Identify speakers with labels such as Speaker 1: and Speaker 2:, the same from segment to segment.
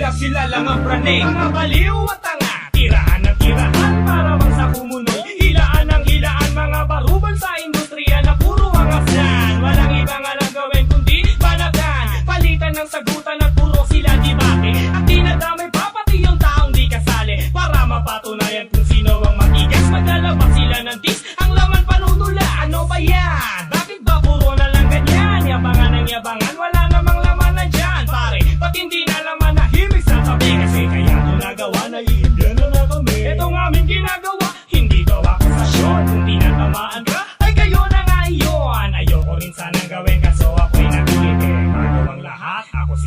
Speaker 1: tila sila lang ang praning Mga baliw at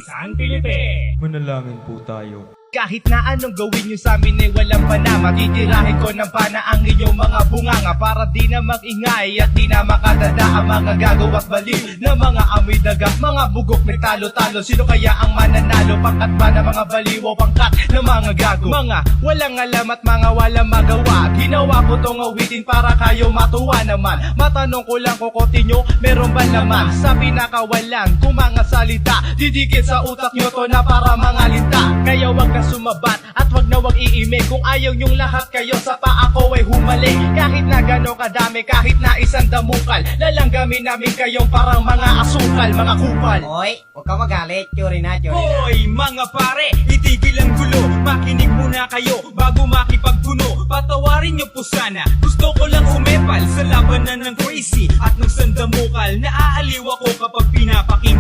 Speaker 1: San Felipe
Speaker 2: Manalangin po tayo.
Speaker 3: Kahit na anong gawin nyo sa amin ay walang pana Matitirahin ko ng pana ang inyong mga bunganga Para di na magingay at di na makadada Ang mga gagaw at baliw na mga amoy daga Mga bugok na talo-talo Sino kaya ang mananalo? Pangkat ba na mga baliw o pangkat na mga gago? Mga walang alam at mga walang magawa Ginawa ko tong awitin para kayo matuwa naman Matanong ko lang kukote nyo, meron ba naman? Sa pinakawalan, kung mga salita Didikit sa utak nyo to na para mga linta Kaya wag na sumabat at wag na wag iime Kung ayaw nyong lahat kayo sa pa ako ay humali Kahit na gano'ng kadami, kahit na isang damukal Lalanggamin namin kayong parang mga asukal, mga kupal.
Speaker 4: Hoy, huwag ka magalit. Churi na, churi na.
Speaker 1: Hoy mga pare, itigil ang gulo. Makinig muna kayo bago makipagpuno. Patawarin niyo po sana. Gusto ko lang umepal sa labanan ng crazy At ng sandamukal. Naaaliw ako kapag pinapakinggan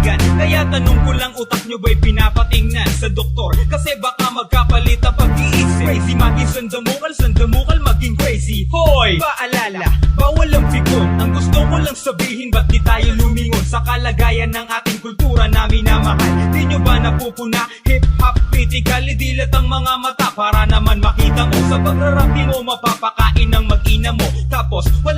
Speaker 1: Kaya tanong ko lang utak niyo ba'y pinapatingnan sa doktor? Kasi baka magkapalit ang pag-iisip. Crazy maging sandamukal, sandamukal maging crazy. Hoy! Paalala, bawal ang pikon Ang gusto ko lang sabihin ba't di tayo lumingon? Sa kalagayan ng ating kultura na minamahal. Di nyo ba napupuna? Hip-hop critical Idilat ang mga mata. Para naman makita mo Sa pagrarapi mo mapapakain ng mag-ina mo. Tapos wala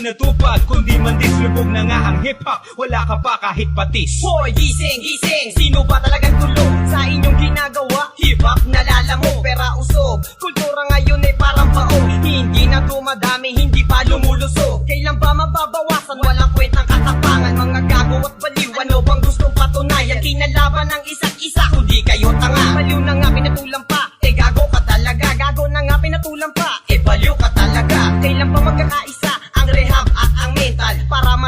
Speaker 1: kang inatupad Kundi man dislubog na nga ang hip-hop. Wala ka pa kahit patis.
Speaker 4: Hoy, gising, gising! Sino ba talagang tulo sa inyong ginagawa? Hip-hop nalalamu, pera usob Kultura ngayon ay parang baon Hindi na dumadami, hindi pa lumulusog. Kailan ba mababawasan? Walang kwentang katapangan. Mga gago at baliw, ano bang gustong patunayan? Kinalaban ng isa't isa, kundi kayo tanga. Baliw na nga, pinatulang pa. Eh gago ka talaga, gago na nga pinatulang pa. Eh baliw ka talaga. Kailan ba magkakaisa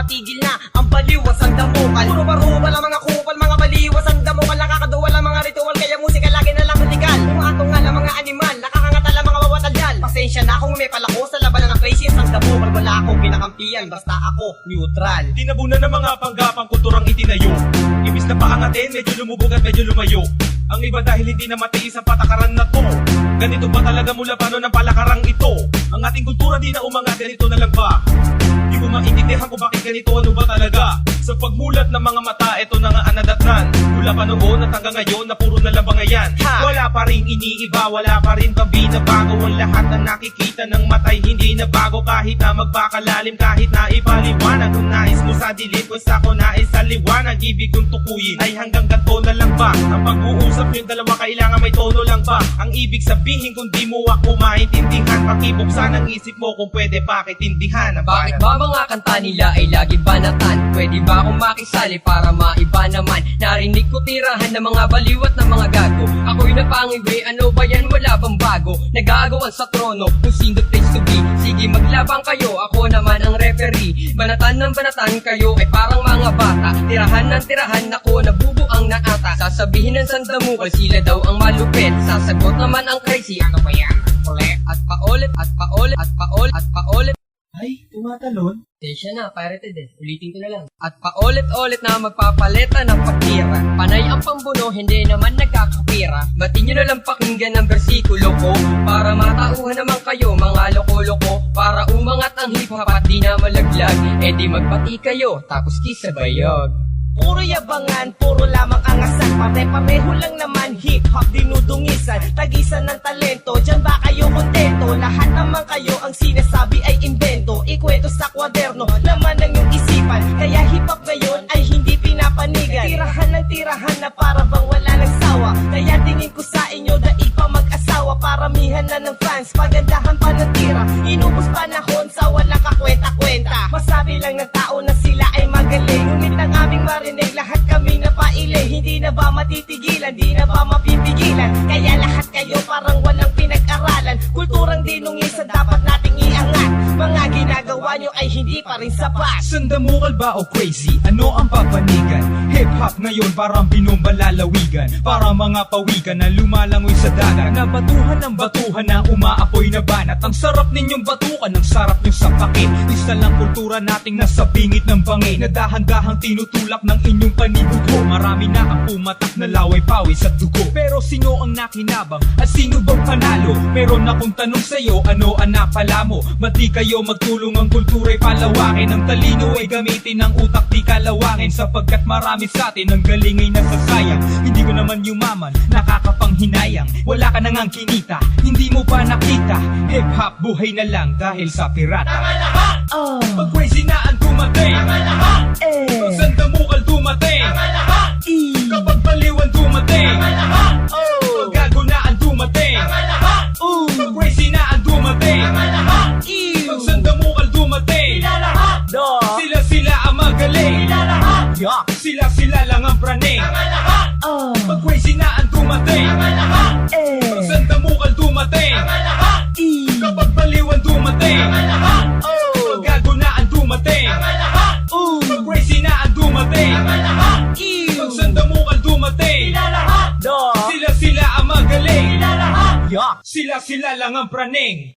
Speaker 4: matigil na ang baliwas ang damukal Puro barubal ang mga kupal, mga baliwas ang damukal Nakakaduwal ang mga ritual, kaya musika lagi na lang legal Umatungal ang mga animal, nakakangatal ang mga wawatalyan. Pasensya na kung may palako sa labanan ng crazy Ang damukal, wala akong pinakampiyan Basta ako, neutral.
Speaker 1: Tinabunan ng mga panggapang kulturang itinayo. Ibis na paangatin, medyo lumubog at medyo lumayo. Ang iba dahil hindi na matiis ang patakaran na to Ganito ba talaga mula paano ng palakarang ito? Ang ating kultura di na umangat, ganito na lang ba? Di ko maintindihan kung bakit ganito, ano ba talaga? Sa pagmulat ng mga mata, ito na nga ang nadatnan Mula pa noon at hanggang ngayon na puro na lang bangayan
Speaker 4: Ha!
Speaker 1: Wala pa rin iniiba, wala pa rin pang binabago Ang lahat na nakikita ng matay hindi na bago Kahit na magbakalalim, kahit na ipaliwanag Kung nais mo sa dilim, pues ako nais sa liwanag Ibig kong tukuyin ay hanggang ganto na lang ba Ang pag-uusap yung dalawa kailangan may tono lang ba Ang ibig sabihin kung di mo ako maintindihan Pakibuksan ang isip mo kung pwede pakitindihan Ang
Speaker 5: Bakit ba mga kanta nila ay lagi banatan? Pwede ba akong makisali para maiba naman? Narinig ko tirahan ng mga baliwat ng mga gago Ako'y napangiwi, ano ba yan? Wala bang bago? Nagagawan sa trono kung sino place to be Sige maglabang kayo, ako naman ang referee Banatan ng banatan kayo ay parang mga bata Tirahan ng tirahan ako, nabubuang na ata Sasabihin ng sandamukal, sila daw ang malupit Sasagot naman ang crazy, ano ba yan? At paulit at paulit at paulit at paulit
Speaker 2: Ay, tumatalon?
Speaker 5: Tensya na, pirated eh. Ulitin ko na lang. At paulit-ulit na magpapaleta ng pagtira. Panay ang pambuno, hindi naman nagkakapira. Batin nyo na lang pakinggan ang bersikulo ko. Para matauhan naman kayo, mga loko-loko. Para umangat ang hip-hop at di na malaglag. E di magbati kayo, tapos kiss sa bayog.
Speaker 4: Puro yabangan, puro lamang angasan Pare-pareho lang naman, hip-hop dinudungisan. Tagisan ng talento, dyan ba kayo kontento? Lahat naman kayo, ang sinasabi ay invento Ikwento sa kwaderno, laman ng iyong isipan. Kaya hip-hop ngayon ay hindi pinapanigan. Tirahan ng tirahan na para bang wala ng sawa. Kaya tingin ko sa inyo, daig pa mag-asawa. Paramihan na ng fans, pagandahan pa ng tira. Inubos panahon sa walang kakwenta-kwenta. Masabi lang ng tao na sila ay magaling Ngunit ang aming marinig, lahat kami na paile Hindi na ba matitigilan, di na ba mapipigil mapigilan Kaya lahat kayo parang walang pinag-aralan. Kulturang dinungis sa dapat Mga ginagawa nyo ay hindi pa rin sapat.
Speaker 1: Sandamukal ba o crazy? Ano ang papanigan? Hip-hop ngayon parang binumalalawigan Para mga pawikan na lumalangoy sa dagat Na batuhan ng batuhan na umaapoy na banat. Ang sarap ninyong batukan, ang sarap niyong sapakin Isa lang kultura nating nasa bingit ng bangin. Na dahan-dahang tinutulak ng inyong panibugo Marami na ang pumatak na laway pawis at dugo. Pero sino ang nakinabang? At sino bang panalo? Meron akong tanong sa'yo, ano ang napala mo? Ba't kayo magtulong ang kultura'y palawakin Ang talino ay gamitin ang utak di kalawangin. Sapagkat marami sa atin ang galing ay nasasayang. Hindi ko naman yumaman, nakakapanghinayang. Wala ka nang kinita, hindi mo pa nakita. Hip-hop buhay na lang dahil sa pirata. Pag crazy na ang dumating. Pag sandamukal dumating Sila sila lang ang praning Pag crazy na ang dumating Pag sandamukal dumating. Kapag baliwan dumating. Pag gago na ang dumating. Pag crazy na ang dumating. Pag sandamukal dumating. Sila sila ang magaling. Sila sila lang ang praning